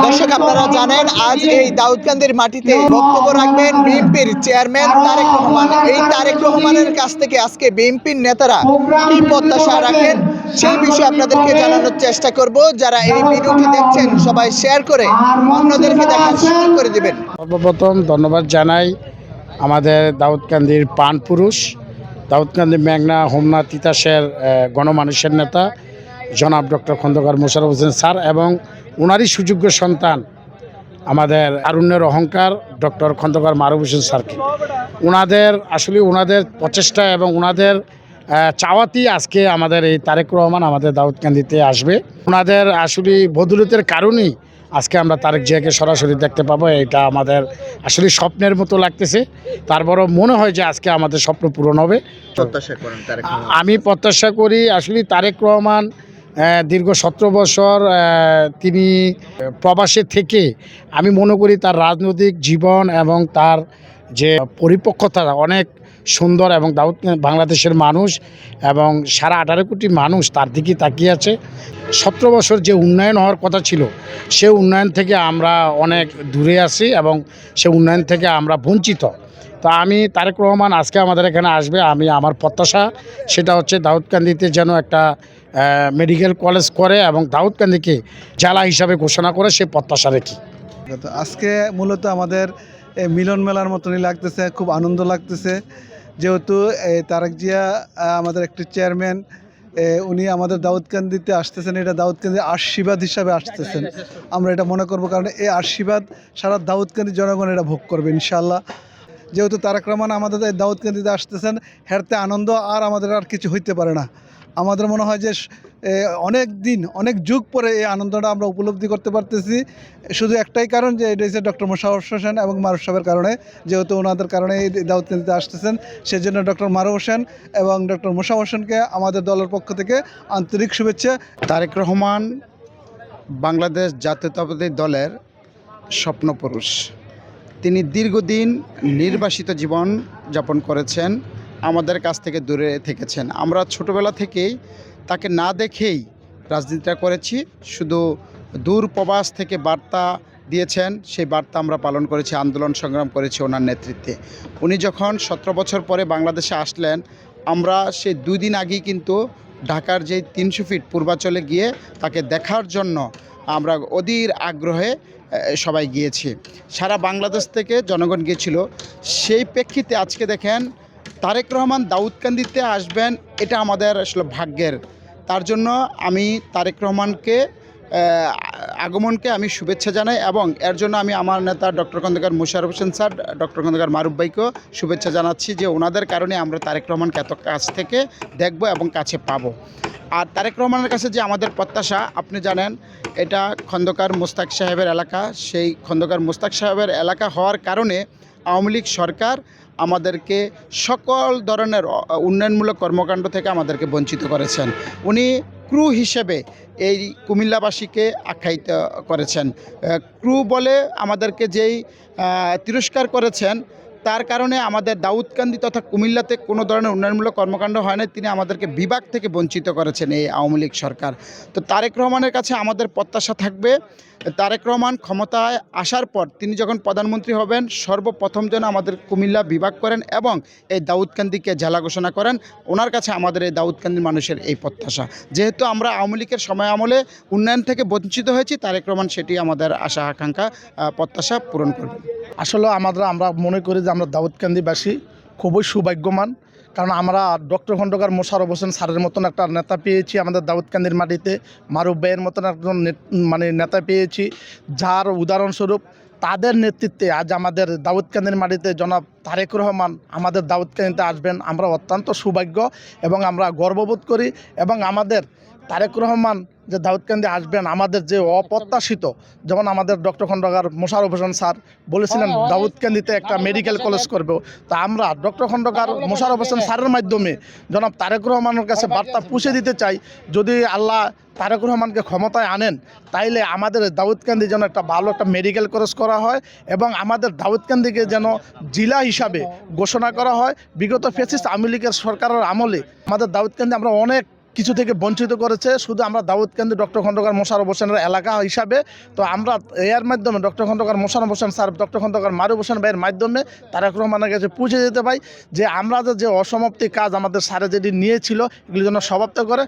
দর্শক, আপনারা জানেন, আজ এই দাউদকান্দির মাটিতে বক্তব্য রাখবেন বিএনপির চেয়ারম্যান তারেক রহমান। এই তারেক রহমানের কাছ থেকে আজকে বিএনপির নেতারা কি প্রত্যাশা রাখেন সেই বিষয়ে আপনাদেরকে জানানোর চেষ্টা করব। যারা এই ভিডিওটি দেখছেন, সবাই শেয়ার করে অন্যদেরকে দেখার সুযোগ করে দিবেন। সর্বপ্রথম ধন্যবাদ জানাই আমাদের দাউদকান্দির পান পুরুষ, দাউদকান্দি মেঘনা হোমনা তিতাসের গণমানুষের নেতা, জনাব ডক্টর খন্দকার মোশারফ হোসেন স্যার এবং ওনারই সুযোগ্য সন্তান আমাদের আরুণ্যের অহংকার ডক্টর খন্দকার মারুফ হোসেন স্যারকে। ওনাদের আসলে ওনাদের প্রচেষ্টা এবং ওনাদের চাওয়াতেই আজকে আমাদের এই তারেক রহমান আমাদের দাউদকান্দিতে আসবে। ওনাদের আসলে বদলতের কারণেই আজকে আমরা তারেক জিয়াকে সরাসরি দেখতে পাবো। এটা আমাদের আসলে স্বপ্নের মতো লাগতেছে। তারপরও মনে হয় যে আজকে আমাদের স্বপ্ন পূরণ হবে। প্রত্যাশা করেন আমি প্রত্যাশা করি আসলে তারেক রহমান দীর্ঘ সতেরো বছর তিনি প্রবাসে থেকে আমি মনে করি তার রাজনৈতিক জীবন এবং তার যে পরিপক্কতা অনেক সুন্দর এবং দাউদ বাংলাদেশের মানুষ এবং সারা আঠারো কোটি মানুষ তার দিকে তাকিয়ে আছে। সতেরো বছর যে উন্নয়ন হওয়ার কথা ছিল, সে উন্নয়ন থেকে আমরা অনেক দূরে আছি এবং সে উন্নয়ন থেকে আমরা বঞ্চিত। তো আমি তারেক রহমান আজকে আমাদের এখানে আসবে, আমি আমার প্রত্যাশা। সেটা হচ্ছে দাউদকান্দিতে যেন একটা মেডিকেল কলেজ করে এবং দাউদকান্দিকে জেলা হিসাবে ঘোষণা করে সে প্রত্যাশা রাখি। আজকে মূলত আমাদের মিলন মেলার মতনই লাগতেছে, খুব আনন্দ লাগতেছে। যেহেতু তারেক জিয়া আমাদের একটি চেয়ারম্যান উনি আমাদের দাউদকান্দিতে আসতেছেন, এটা দাউদকান্দির আশীর্বাদ হিসাবে আসতেছেন। আমরা এটা মনে করব, কারণ এই আশীর্বাদ সারা দাউদকান্দি জনগণ এটা ভোগ করবে ইনশাল্লাহ যেহেতু তারেক রহমান আমাদের এই দাউদকান্দিতে আসতেছেন, হেরতে আনন্দ আর আমাদের আর কিছু হইতে পারে না। আমাদের মনে হয় যে অনেক দিন, অনেক যুগ পরে এই আনন্দটা আমরা উপলব্ধি করতে পারতেছি। শুধু একটাই কারণ যে, এটা হচ্ছে ডক্টর মোশারফ হোসেন এবং মারুফ সাহেবের কারণে, যেহেতু ওনাদের কারণে এই দাউদকান্দিতে আসতেছেন, সেজন্য ডক্টর মারুফ হোসেন এবং ডক্টর মোশারফ হোসেনকে আমাদের দলের পক্ষ থেকে আন্তরিক শুভেচ্ছা। তারেক রহমান বাংলাদেশ জাতীয়তাবাদী দলের স্বপ্নপুরুষ। তিনি দীর্ঘদিন নির্বাসিত জীবন যাপন করেছেন, আমাদের কাছ থেকে দূরে থেকেছেন। আমরা ছোটবেলা থেকেই তাকে না দেখেই রাজনীতিটা করেছি, শুধু দূর প্রবাস থেকে বার্তা দিয়েছেন, সেই বার্তা আমরা পালন করেছি, আন্দোলন সংগ্রাম করেছি ওনার নেতৃত্বে। উনি যখন সতেরো বছর পরে বাংলাদেশে আসলেন, আমরা সেই দুই দিন আগেই কিন্তু ঢাকার যে তিনশো ফিট পূর্বাচলে গিয়ে তাকে দেখার জন্য আমরা অধীর আগ্রহে সবাই গিয়েছি। সারা বাংলাদেশ থেকে জনগণ গিয়েছিল। সেই প্রেক্ষিতে আজকে দেখেন তারেক রহমান দাউদকান্দিতে আসবেন, এটা আমাদের আসলে ভাগ্যের। তার জন্য আমি তারেক রহমানকে আগমনকে আমি শুভেচ্ছা জানাই এবং এর জন্য আমি আমার নেতা doctor Khandaker Musharraf Hossain sir, doctor Khandaker Maruf ভাইকেও শুভেচ্ছা জানাচ্ছি যে ওনাদের কারণে আমরা তারেক রহমানকে এত কাছ থেকে দেখব এবং কাছে পাবো। আর তারেক রহমানের কাছে যে আমাদের প্রত্যাশা, আপনি জানেন এটা খন্দকার মোস্তাক সাহেবের এলাকা। সেই খন্দকার মোস্তাক সাহেবের এলাকা হওয়ার কারণে আওয়ামী লীগ সরকার আমাদেরকে সকল ধরনের উন্নয়নমূলক কর্মকাণ্ড থেকে আমাদেরকে বঞ্চিত করেছেন। উনি ক্রু হিসেবে এই কুমিল্লাবাসীকে আখ্যায়িত করেছেন। ক্রু বলে আমাদেরকে যেই তিরস্কার করেছেন তার কারণে আমাদের দাউদকান্দি তথা কুমিল্লাতে কোনো ধরনের উন্নয়নমূলক কর্মকাণ্ড হয় না তিনি আমাদেরকে বিভাগ থেকে বঞ্চিত করেছেন এই আওয়ামী লীগ সরকার। তো তারেক রহমানের কাছে আমাদের প্রত্যাশা থাকবে। তারেক রহমান ক্ষমতায় আসার পর তিনি যখন প্রধানমন্ত্রী হবেন, সর্বপ্রথম যেন আমাদের কুমিল্লা বিভাগ করেন এবং এই দাউদকান্দিকে জেলা ঘোষণা করেন, ওনার কাছে আমাদের এই দাউদকান্দির মানুষের এই প্রত্যাশা। যেহেতু আমরা আওয়ামী লীগের সময় আমলে উন্নয়ন থেকে বঞ্চিত হয়েছি, তারেক রহমান সেটি আমাদের আশা আকাঙ্ক্ষা প্রত্যাশা পূরণ করবেন। আসলে আমরা আমরা মনে করি যে আমরা দাউদকান্দিবাসী, খুবই সৌভাগ্যমান কারণ আমরা ডক্টর খন্দকার মোশারফ হোসেন স্যারের মতন একটা নেতা পেয়েছি আমাদের দাউদকান্দির মাটিতে, মারুফ ভাইয়ের মতন একজন মানে নেতা পেয়েছি। যার উদাহরণস্বরূপ তাদের নেতৃত্বে আজ আমাদের দাউদকান্দির মাটিতে জনাব তারেক রহমান আমাদের দাউদকান্দিতে আসবেন। আমরা অত্যন্ত সৌভাগ্য এবং আমরা গর্ববোধ করি এবং আমাদের তারেক রহমান যে দাউদকান্দি আসবেন আমাদের যে অপ্রত্যাশিত যেমন আমাদের ডক্টর খন্দকার মোশারফ হোসেন স্যার বলেছিলেন দাউদকান্দিতে একটা মেডিকেল কলেজ করবে। তা আমরা ডক্টর খন্দকার মোশারফ হোসেন স্যারের মাধ্যমে জনাব তারেক রহমানের কাছে বার্তা পৌঁছে দিতে চাই যদি আল্লাহ তারেক রহমানকে ক্ষমতায় আনেন তাইলে আমাদের দাউদকান্দি যেন একটা ভালো একটা মেডিকেল কলেজ করা হয় এবং আমাদের দাউদকান্দিকে যেন জেলা হিসাবে ঘোষণা করা হয়। বিগত ফেসিস আওয়ামী লীগের সরকারের আমলে আমাদের দাউদকান্দি আমরা অনেক কিছু থেকে বঞ্চিত করেছে। শুধু আমরা দাউদকান্দি ডক্টর খন্দকার মোশারফ হোসেনের এলাকা হিসাবে, তো আমরা এর মাধ্যমে doctor Khandaker Mosharraf Hossain sir, doctor Khandaker Maruf Hossain ভাইয়ের মাধ্যমে তারেক রহমানের কাছে পৌঁছে যেতে পাই যে আমরা যে- যে অসমাপ্তি কাজ আমাদের স্যারে যেটি নিয়েছিল, এগুলি যেন সমাপ্ত করে।